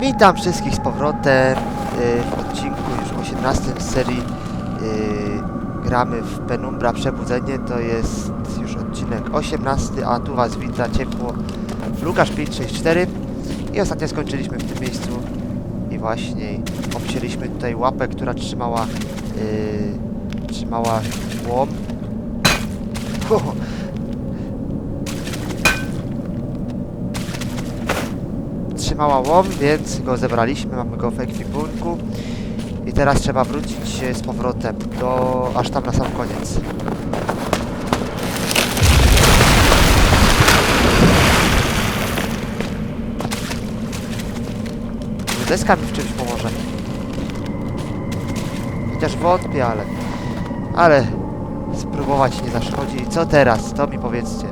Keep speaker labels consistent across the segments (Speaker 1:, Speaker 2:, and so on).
Speaker 1: Witam wszystkich z powrotem y, w odcinku już 18 z serii y, Gramy w Penumbra Przebudzenie. To jest już odcinek 18, a tu Was wita ciepło Lukasz 564 i ostatnio skończyliśmy w tym miejscu i właśnie obcięliśmy tutaj łapę, która trzymała y, trzymała łom. Trzymała łom, więc go zebraliśmy, mamy go w ekwipunku i teraz trzeba wrócić z powrotem do aż tam na sam koniec. Deska mi w czymś pomoże. Chociaż wątpię, ale... Ale... Spróbować nie zaszkodzi. I co teraz? To mi powiedzcie.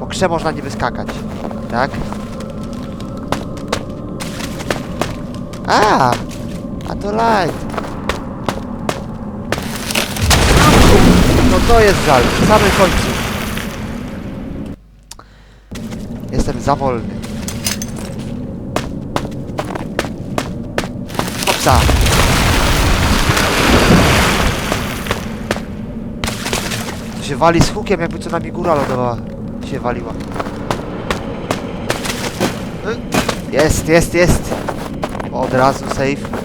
Speaker 1: Po krze można nie wyskakać. Tak? A, a to light. No to jest żal, w samym końcu. Jestem za wolny. Hopsa. To się wali z hukiem, jakby co nami góra lodowa się waliła. Jest, jest, jest. Od razu save.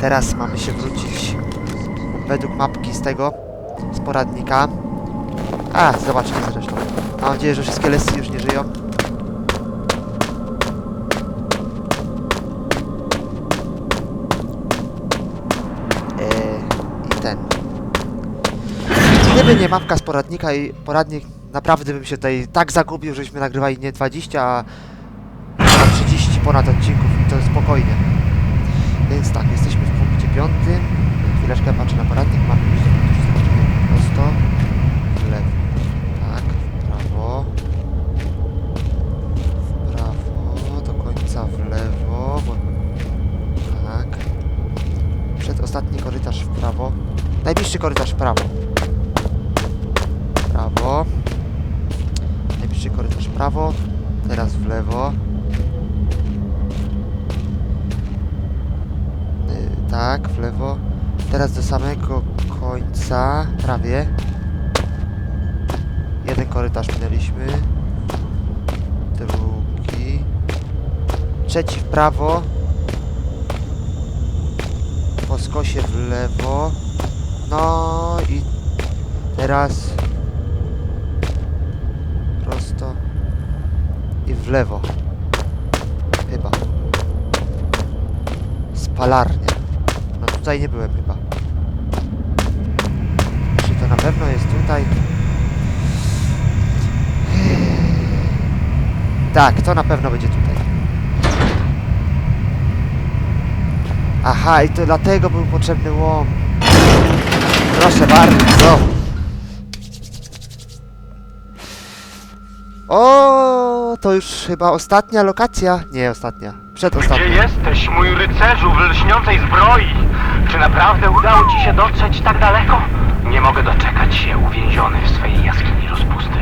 Speaker 1: Teraz mamy się wrócić według mapki z tego, z poradnika. A, zobaczcie zresztą. Mam nadzieję, że wszystkie lesy już nie żyją. Eee, I ten. Gdyby nie mapka z poradnika i poradnik, naprawdę bym się tutaj tak zagubił, żeśmy nagrywali nie 20, a a 30 ponad odcinków i to spokojnie. Więc tak, jesteśmy w punkcie piątym. Chwileczkę patrzę na poradnik, mamy już prosto, w lewo, tak, prawo, w prawo, do końca w lewo, bo... tak. Przedostatni korytarz w prawo, najbliższy korytarz w. Prawo. Prawo, teraz w lewo. Y, Tak, w lewo. Teraz do samego końca, prawie. Jeden korytarz minęliśmy. Drugi. Trzeci w prawo. Po skosie w lewo. No i teraz prosto i w lewo. Chyba. Spalarnia. No tutaj nie byłem chyba. Czy to na pewno jest tutaj? Tak, to na pewno będzie tutaj. Aha, i to dlatego był potrzebny łom. Proszę bardzo. O, to już chyba ostatnia lokacja. Nie, ostatnia.
Speaker 2: Gdzie
Speaker 1: Przedostatnia.
Speaker 2: jesteś, mój rycerzu w lśniącej zbroi? Czy naprawdę udało ci się dotrzeć tak daleko? Nie mogę doczekać się uwięziony w swej jaskini rozpusty.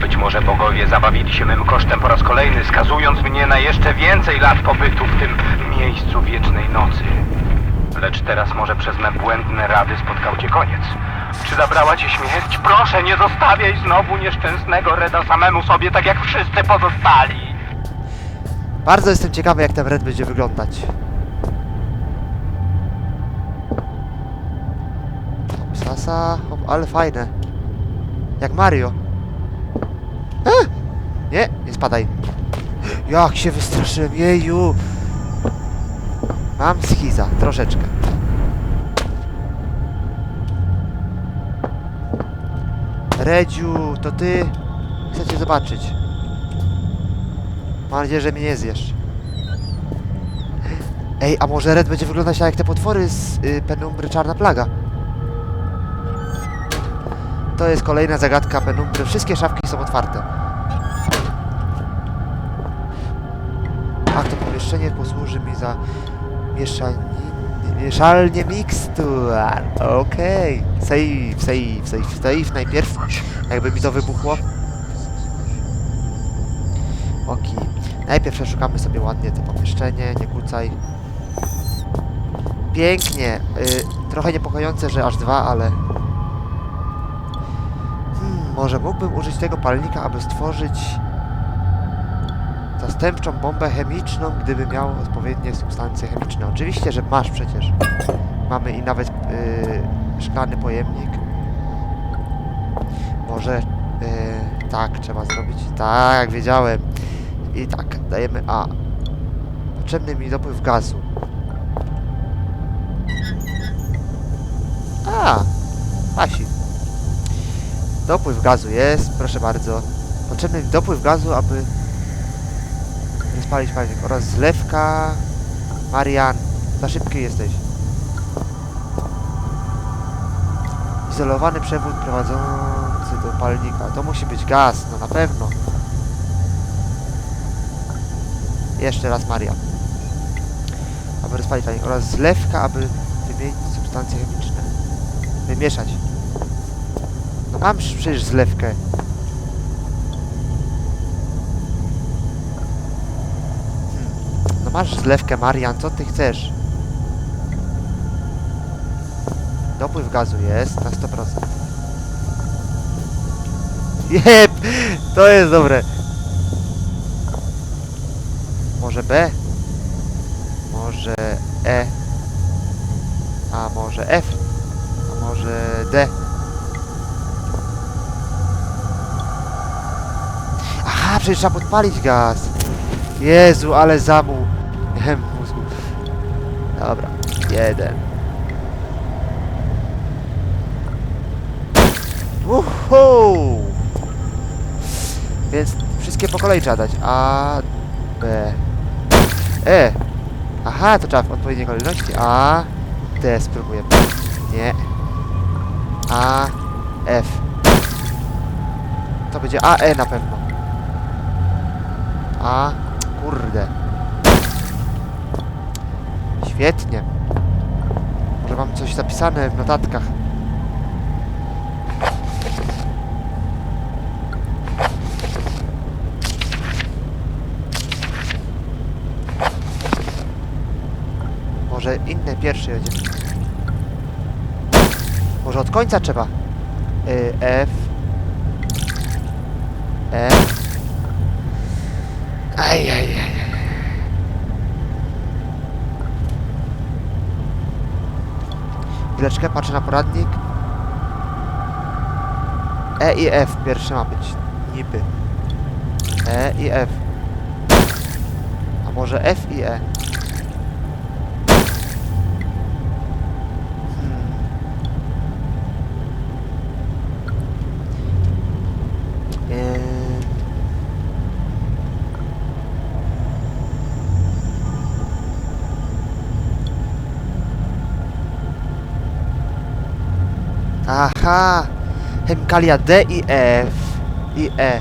Speaker 2: Być może bogowie zabawili się mym kosztem po raz kolejny, skazując mnie na jeszcze więcej lat pobytu w tym miejscu wiecznej nocy. Lecz teraz może przez me błędne rady spotkał cię koniec. Czy zabrała cię śmierć? Proszę, nie zostawiaj znowu nieszczęsnego Reda samemu sobie, tak jak wszyscy pozostali.
Speaker 1: Bardzo jestem ciekawy, jak ten red będzie wyglądać. Sasa, ale fajne. Jak Mario. E! Nie, nie spadaj. Jak się wystraszyłem, jeju. Mam schiza, troszeczkę. Redziu, to ty? Chcę cię zobaczyć. Mam nadzieję, że mnie nie zjesz. Ej, a może Red będzie wyglądać jak te potwory z y, Penumbry Czarna Plaga? To jest kolejna zagadka Penumbry. Wszystkie szafki są otwarte. Ach, to pomieszczenie posłuży mi za mieszanie, mieszalnię mikstur. Okej. Save, save, save, save najpierw. Jakby mi to wybuchło. Oki. Najpierw przeszukamy sobie ładnie to pomieszczenie, nie kłócaj. Pięknie. Y, trochę niepokojące, że aż dwa, ale... Hmm, może mógłbym użyć tego palnika, aby stworzyć zastępczą bombę chemiczną, gdyby miał odpowiednie substancje chemiczne. Oczywiście, że masz przecież. Mamy i nawet y, szklany pojemnik. Może y, tak trzeba zrobić. Tak, wiedziałem. I tak, dajemy A. Potrzebny mi dopływ gazu. A, pasi. Dopływ gazu jest, proszę bardzo. Potrzebny mi dopływ gazu, aby spalić palnik oraz zlewka. Marian, za szybki jesteś. Izolowany przewód prowadzący do palnika. To musi być gaz, no na pewno. Jeszcze raz Marian. Aby rozpalić palnik oraz zlewka, aby wymienić substancje chemiczne. Wymieszać. No mam przecież zlewkę. Masz zlewkę, Marian, co ty chcesz? Dopływ gazu jest na 100%. Jep! To jest dobre. Może B? Może E? A może F? A może D? Aha, przecież trzeba podpalić gaz. Jezu, ale zamuł. Miałem w mózgu. Dobra, jeden. Uhu! Więc wszystkie po kolei trzeba dać. A, B, E. Aha, to trzeba w odpowiedniej kolejności. A, D spróbujemy. Nie. A, F. To będzie A, E na pewno. A, kurde. Świetnie. Może mam coś zapisane w notatkach. Może inne pierwszy jedziemy. Może od końca trzeba. Y, F. E. Aj, aj, aj. aj. Chwileczkę, patrzę na poradnik. E i F pierwsze ma być. Niby. E i F. A może F i E? Aha! Chemikalia D i F. I E.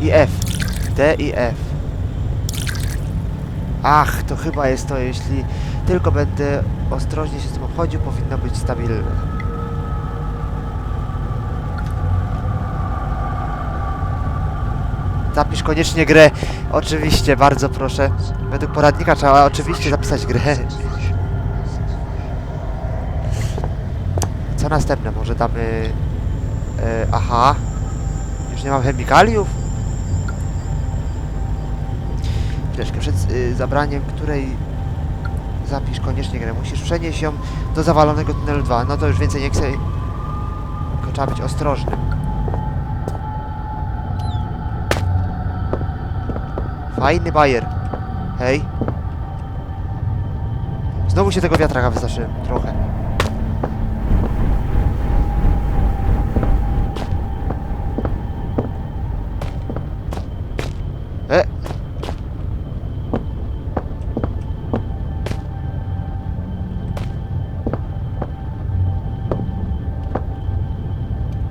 Speaker 1: I F. D i F. Ach, to chyba jest to, jeśli tylko będę ostrożnie się z tym obchodził, powinno być stabilne. Zapisz koniecznie grę. Oczywiście, bardzo proszę. Według poradnika trzeba oczywiście zapisać grę. Co następne? Może damy... E, aha. Już nie mam chemikaliów? Chwileczkę, przed y, zabraniem której zapisz koniecznie grę. Musisz przenieść ją do zawalonego tunelu 2. No to już więcej nie chcę. Tylko trzeba być ostrożnym. Fajny bajer. Hej. Znowu się tego wiatraka wystraszyłem. Trochę.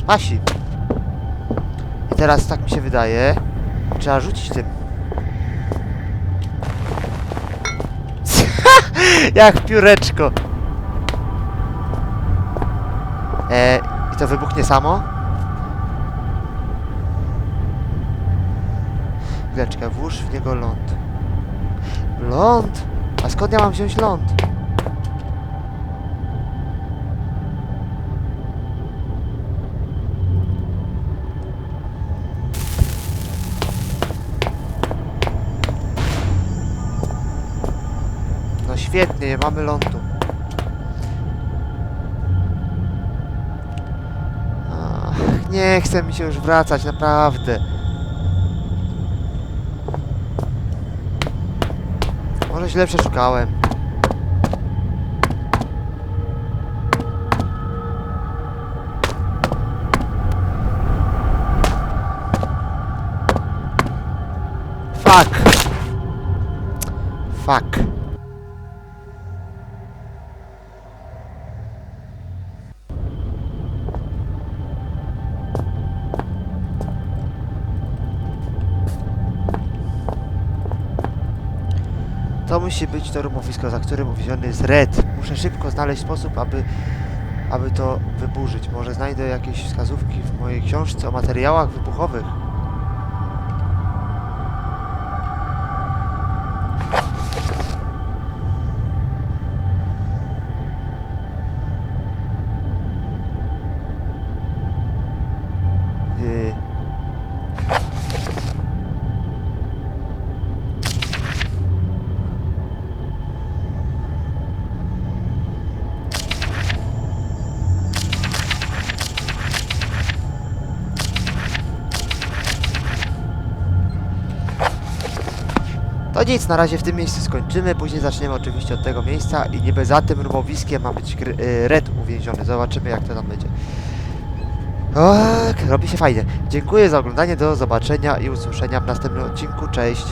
Speaker 1: Pasi. I teraz tak mi się wydaje. Trzeba rzucić tym. Jak pióreczko. E, I to wybuchnie samo? igleczkę, włóż w niego ląd. Ląd? A skąd ja mam wziąć ląd? Świetnie, nie mamy lądu. Ach, nie chce mi się już wracać, naprawdę. Może źle przeszukałem. Fuck. Fuck. To musi być to rumowisko, za którym uwięziony jest Red. Muszę szybko znaleźć sposób, aby, aby to wyburzyć. Może znajdę jakieś wskazówki w mojej książce o materiałach wybuchowych. To nic, na razie w tym miejscu skończymy, później zaczniemy oczywiście od tego miejsca i niby za tym rumowiskiem ma być y, Red uwięziony. Zobaczymy jak to tam będzie. Tak, robi się fajnie. Dziękuję za oglądanie, do zobaczenia i usłyszenia w następnym odcinku. Cześć!